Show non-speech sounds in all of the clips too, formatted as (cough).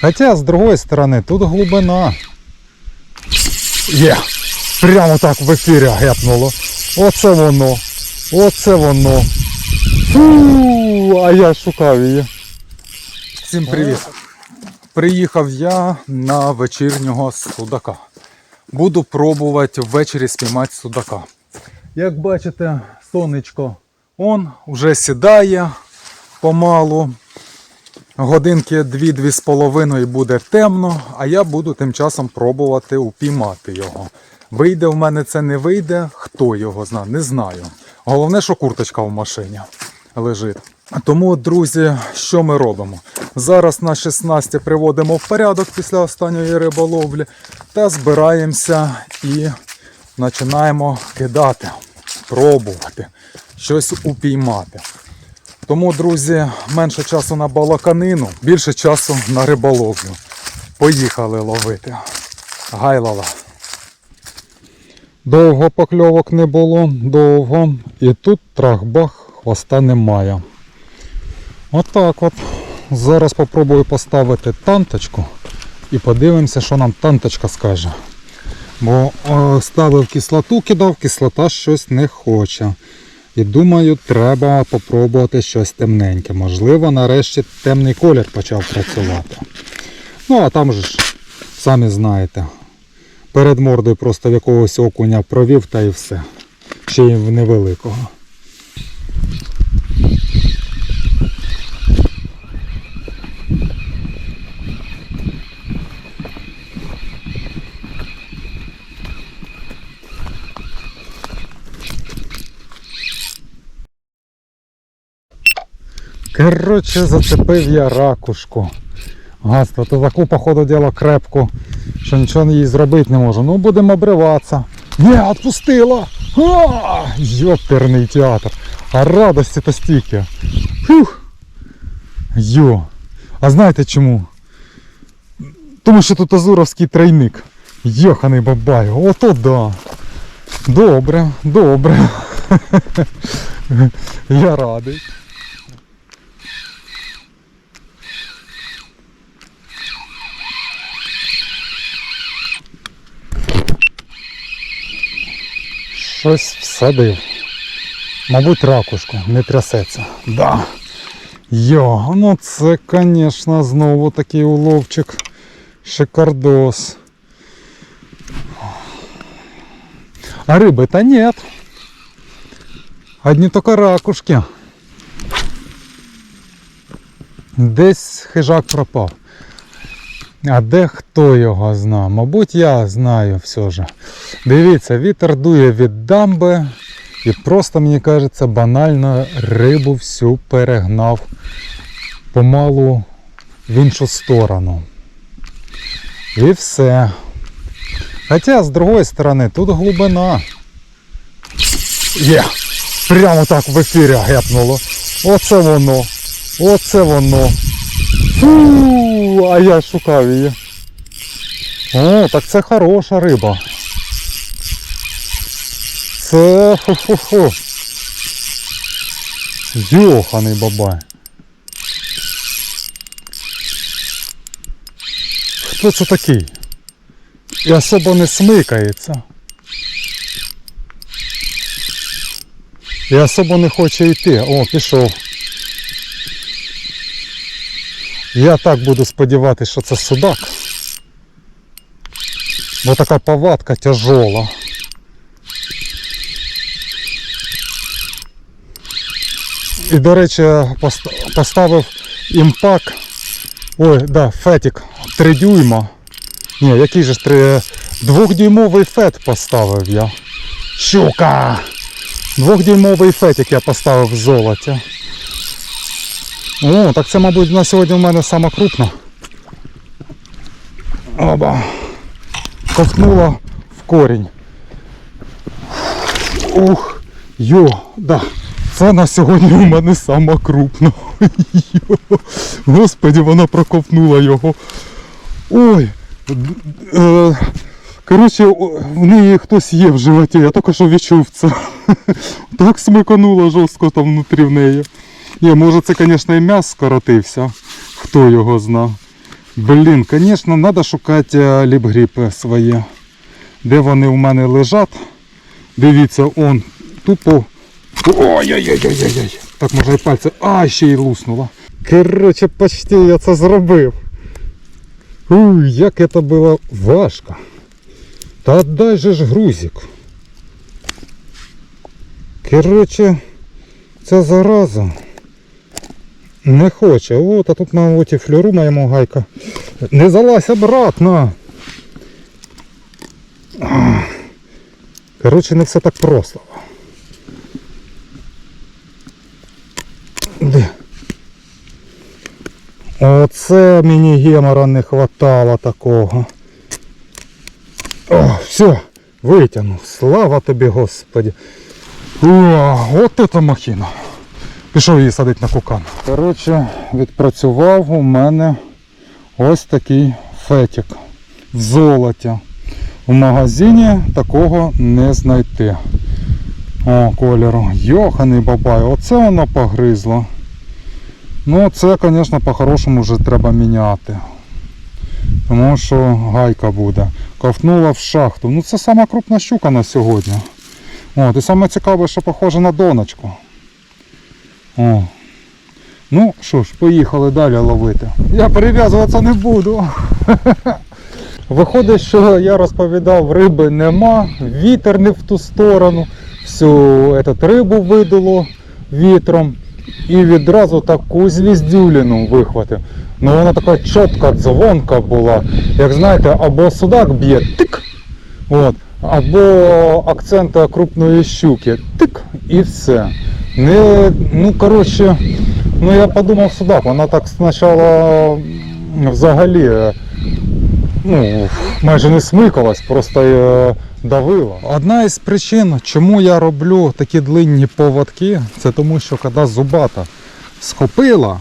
Хотя, з другої сторони, тут глибина. Є! Прямо так в ефірі гепнуло. Оце воно. Оце воно. Фу, а я шукав її. Всім привіт. Приїхав я на вечірнього судака. Буду пробувати ввечері спіймати судака. Як бачите, сонечко он вже сідає помалу. Годинки 2-2 з половиною буде темно, а я буду тим часом пробувати упіймати його. Вийде в мене це не вийде, хто його знає, не знаю. Головне, що курточка в машині лежить. Тому, друзі, що ми робимо? Зараз на 16 приводимо в порядок після останньої риболовлі та збираємося і починаємо кидати, пробувати, щось упіймати. Тому, друзі, менше часу на балаканину, більше часу на риболовлю. Поїхали ловити. Гайлала. Довго покльовок не було, довго. І тут трах-бах, хвоста немає. Отак от. Зараз попробую поставити танточку і подивимося, що нам танточка скаже. Бо е, ставив кислоту, кидав, кислота щось не хоче. І думаю, треба попробувати щось темненьке. Можливо, нарешті темний колір почав працювати. Ну, а там ж, самі знаєте, перед мордою просто в якогось окуня провів та і все. Ще й в невеликого. Коротше, зацепив я ракушку. Гаста, то таку, походу, діло крепку, що нічого їй зробити не можу. Ну, будемо обриватися. Ні, відпустила! А, Йоперний театр. А радості то стільки. Фух. Йо. А знаєте чому? Тому що тут азуровський тройник. Йоханий бабай. Ото да. Добре, добре. (laughs) Я радий. Щось всадив. Мабуть, ракушку не трясеться. Да. Йо, ну це, звісно, знову такий уловчик. Шикардос. А рыбы-то нет. Одни только ракушки. Десь хижак пропав. А де хто його зна? Мабуть, я знаю все ж. Дивіться, вітер дує від дамби і просто, мені кажеться, банально рибу всю перегнав помалу в іншу сторону. І все. Хоча, з другої сторони, тут глибина. Є! Прямо так в ефірі гепнуло. Оце воно. Оце воно. Фу, а я шукав її. О, так це хороша риба. Це хо-хо-хо. Йоханий бабай. Хто це такий? І особо не смикається. І особо не хоче йти. О, пішов. Я так буду сподіватися, що це судак. Бо така повадка тяжола. І, до речі, пост- поставив імпак. Ой, да, фетик 3 дюйма. Ні, який же ж 3... Двохдюймовий фет поставив я. Щука! Двохдюймовий фетик я поставив в золоті. О, так це, мабуть, на сьогодні в мене сама крупна. Оба. Ковтнула в корінь. Ух, йо, да. Це на сьогодні у мене сама крупна. Йо. (laughs) Господи, вона проковтнула його. Ой. Е, коротше, в неї хтось є в животі, я тільки що відчув це. (laughs) Так смикануло жорстко там внутрі в неї. Ні, може це, звісно, і м'яс скоротився. Хто його зна. Блін, звісно, треба шукати е, ліпгріпи свої. Де вони у мене лежать. Дивіться, он тупо. Ой-ой-ой-ой-ой. Так може і пальці. А, ще й луснуло. Коротше, почти я це зробив. Уй, як це було важко. Та дай же ж грузик. Коротше, ця зараза не хоче. От, а тут, мабуть, і флюру моєму гайка. Не залазь обратно. Коротше, не все так просто. Де? Оце мені гемора не хватало такого. О, все, витягнув. Слава тобі, Господі. О, от это махіна. Пішов її садити на кукан. Коротше, відпрацював у мене ось такий фетик в золоті. В магазині такого не знайти. О, кольору. Йоханий бабай, оце воно погризло. Ну це, звісно, по-хорошому вже треба міняти. Тому що гайка буде. Ковтнула в шахту. Ну це сама крупна щука на сьогодні. От, і саме цікаве, що похоже на доночку. О. Ну що ж, поїхали далі ловити. Я перев'язуватися не буду. (laughs) Виходить, що я розповідав, риби нема, вітер не в ту сторону, всю этот, рибу видуло вітром і відразу таку звіздюліну вихватив. Ну вона така чітка дзвонка була. Як знаєте, або судак б'є тик, от, або акцент крупної щуки тик і все. Не, ну коротше, ну я подумав судак, вона так спочатку взагалі е, ну, майже не смикалась, просто е, давила. Одна із причин, чому я роблю такі длинні поводки, це тому що коли зубата схопила,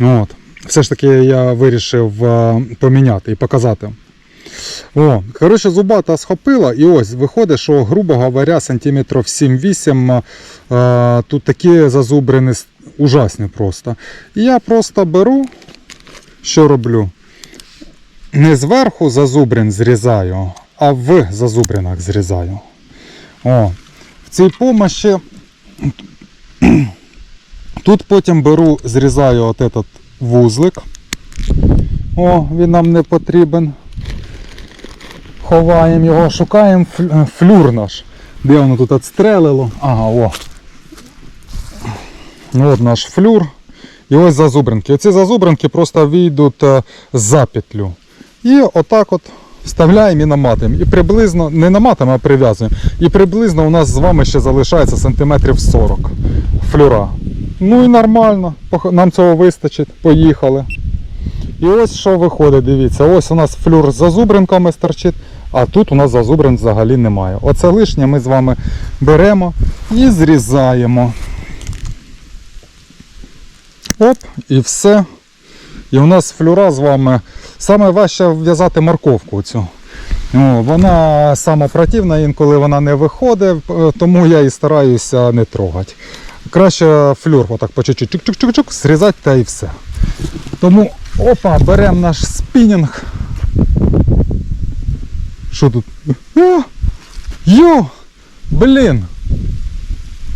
от, все ж таки я вирішив е, поміняти і показати. О, коротше, зубата схопила, і ось виходить, що, грубо говоря, сантиметрів 7-8 е, тут такі зазубрини ужасні просто. І я просто беру, що роблю? Не зверху зазубрин зрізаю, а в зазубринах зрізаю. О, в цій помощі (clears throat) тут потім беру, зрізаю от этот вузлик. О, він нам не потрібен. Ховаємо його, шукаємо флюр наш. Де воно тут відстрелило? Ага, о. От наш флюр. І ось зазубринки. Оці зазубринки просто вийдуть е, за петлю. І отак от вставляємо і наматуємо. І приблизно, не наматуємо, а прив'язуємо. І приблизно у нас з вами ще залишається сантиметрів 40 флюра. Ну і нормально, нам цього вистачить. Поїхали. І ось що виходить, дивіться, ось у нас флюр з зазубринками стерчить, а тут у нас зазубрин взагалі немає. Оце лишнє ми з вами беремо і зрізаємо. Оп, і все. І у нас флюра з вами. Саме важче в'язати морковку цю. О, вона сама противна, інколи вона не виходить, тому я і стараюся не трогати. Краще флюр отак по чуть-чуть зрізати та і все. Тому опа, беремо наш спінінг. Що тут? А, йо! Блін!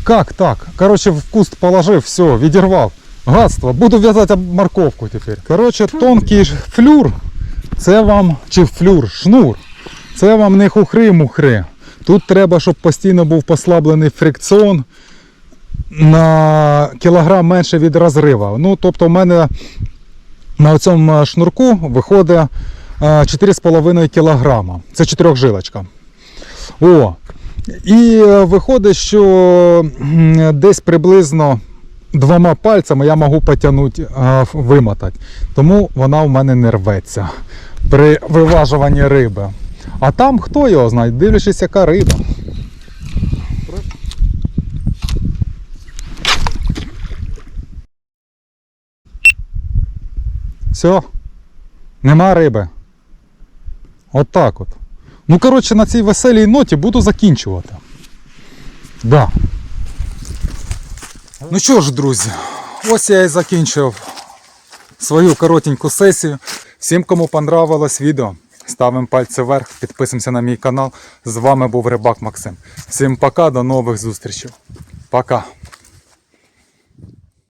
Как так? Короче, в куст положив, все, відірвав. Гадство, буду в'язати морковку тепер. Короче, тонкий флюр, це вам, чи флюр, шнур, це вам не хухри-мухри. Тут треба, щоб постійно був послаблений фрикціон на кілограм менше від розрива. Ну, тобто, в мене на цьому шнурку виходить е, 4,5 кг. Це чотирьохжилочка. О, і е, виходить, що десь приблизно двома пальцями я можу потягнути, е, вимотати. Тому вона в мене не рветься при виважуванні риби. А там хто його знає, дивлячись, яка риба. Все, нема риби. От так от. Ну, коротше, на цій веселій ноті буду закінчувати. Да. Ну що ж, друзі, ось я і закінчив свою коротеньку сесію. Всім, кому понравилось відео, ставимо пальці вверх, підписуємося на мій канал. З вами був Рибак Максим. Всім пока, до нових зустрічей. Пока.